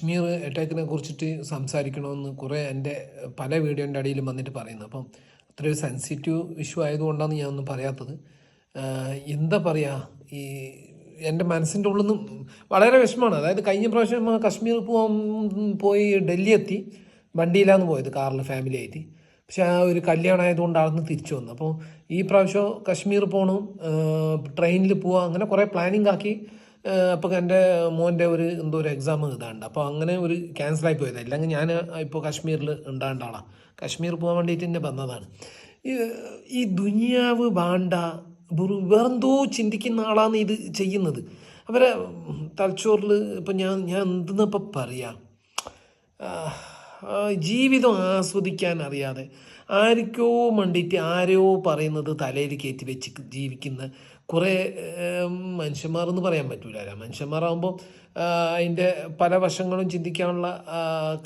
കശ്മീർ അറ്റാക്കിനെ കുറിച്ചിട്ട് സംസാരിക്കണമെന്ന് കുറേ എന്റെ പല വീഡിയോന്റെ അടിയിലും വന്നിട്ട് പറയുന്നു. അപ്പം അത്രയൊരു സെൻസിറ്റീവ് ഇഷ്യൂ ആയതുകൊണ്ടാണ് ഞാൻ ഒന്നും പറയാത്തത് എന്താ പറയുക ഈ എന്റെ മനസ്സിന്റെ ഉള്ളിൽ നിന്നും വളരെ വിഷമമാണ്. അതായത് കഴിഞ്ഞ പ്രാവശ്യം കാശ്മീർ പോകാൻ പോയി ഡൽഹി എത്തി വണ്ടിയിലാണ് പോയത് കാറിൽ ഫാമിലി ആയിട്ട്. പക്ഷെ ആ ഒരു കല്യാണം ആയതുകൊണ്ട് തിരിച്ചു വന്നു. അപ്പോൾ ഈ പ്രാവശ്യം കശ്മീർ പോകണം ട്രെയിനിൽ പോവാം അങ്ങനെ കുറേ പ്ലാനിങ് ആക്കി. അപ്പോൾ എന്റെ മോന്റെ ഒരു എന്തോ ഒരു എക്സാം ഇതാണ്ട്. അപ്പോൾ അങ്ങനെ ഒരു ക്യാൻസലായി പോയത്. അല്ലെങ്കിൽ ഞാൻ ഇപ്പോൾ കാശ്മീരിൽ ഉണ്ടാകേണ്ട ആളാണ് കാശ്മീർ പോകാൻ വേണ്ടിയിട്ട് എന്നെ വന്നതാണ്. ഈ ദുനിയാവ് വാണ്ട വെറു- വേറെന്തോ ചിന്തിക്കുന്ന ആളാണ് ഇത് ചെയ്യുന്നത്. അവരെ തലച്ചോറിൽ ഇപ്പം ഞാൻ ഞാൻ എന്തെന്നപ്പോൾ പറയാം? ജീവിതം ആസ്വദിക്കാൻ അറിയാതെ ആർക്കോ വേണ്ടിയിട്ട് ആരോ പറയുന്നത് തലയിൽ കയറ്റി വെച്ച് ജീവിക്കുന്ന കുറേ മനുഷ്യന്മാരെന്ന് പറയാൻ പറ്റൂല. മനുഷ്യന്മാരാകുമ്പോൾ അതിന്റെ പല വശങ്ങളും ചിന്തിക്കാനുള്ള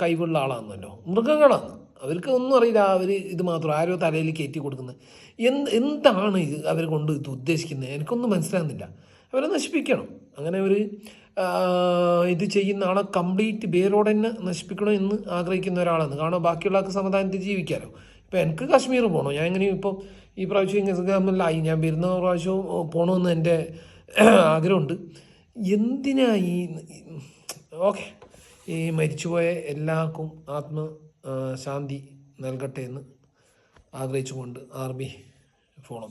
കഴിവുള്ള ആളാണല്ലോ മൃഗങ്ങളാണ്. അവർക്ക് ഒന്നും അറിയില്ല. അവർ ഇത് മാത്രം ആരോ തലയിൽ കയറ്റി കൊടുക്കുന്നത്. എന്ത് എന്താണ് അവർ കൊണ്ട് ഇത് ഉദ്ദേശിക്കുന്നത്? എനിക്കൊന്നും മനസ്സിലാകുന്നില്ല. അവരെ നശിപ്പിക്കണം. അങ്ങനെ ഒരു ഇത് ചെയ്യുന്ന ആളെ കംപ്ലീറ്റ് വേരോടെ തന്നെ നശിപ്പിക്കണം എന്ന് ആഗ്രഹിക്കുന്ന ഒരാളാണ്. കാരണം ബാക്കിയുള്ളവർക്ക് സമാധാനത്തിൽ ജീവിക്കാമല്ലോ ഇപ്പം എനിക്ക് കാശ്മീർ പോകണം ഞാൻ ഇങ്ങനെ ഇപ്പോൾ ഈ പ്രാവശ്യം ഇൻസ്റ്റഗ്രാമിലായി ഞാൻ വരുന്ന പ്രാവശ്യവും പോകണമെന്ന് എന്റെ ആഗ്രഹമുണ്ട്. എന്തിനാ ഈ ഓക്കെ. ഈ മരിച്ചുപോയ എല്ലാവർക്കും ആത്മ ശാന്തി നൽകട്ടെ എന്ന് ആഗ്രഹിച്ചുകൊണ്ട് ആർ ബി ഫോളോ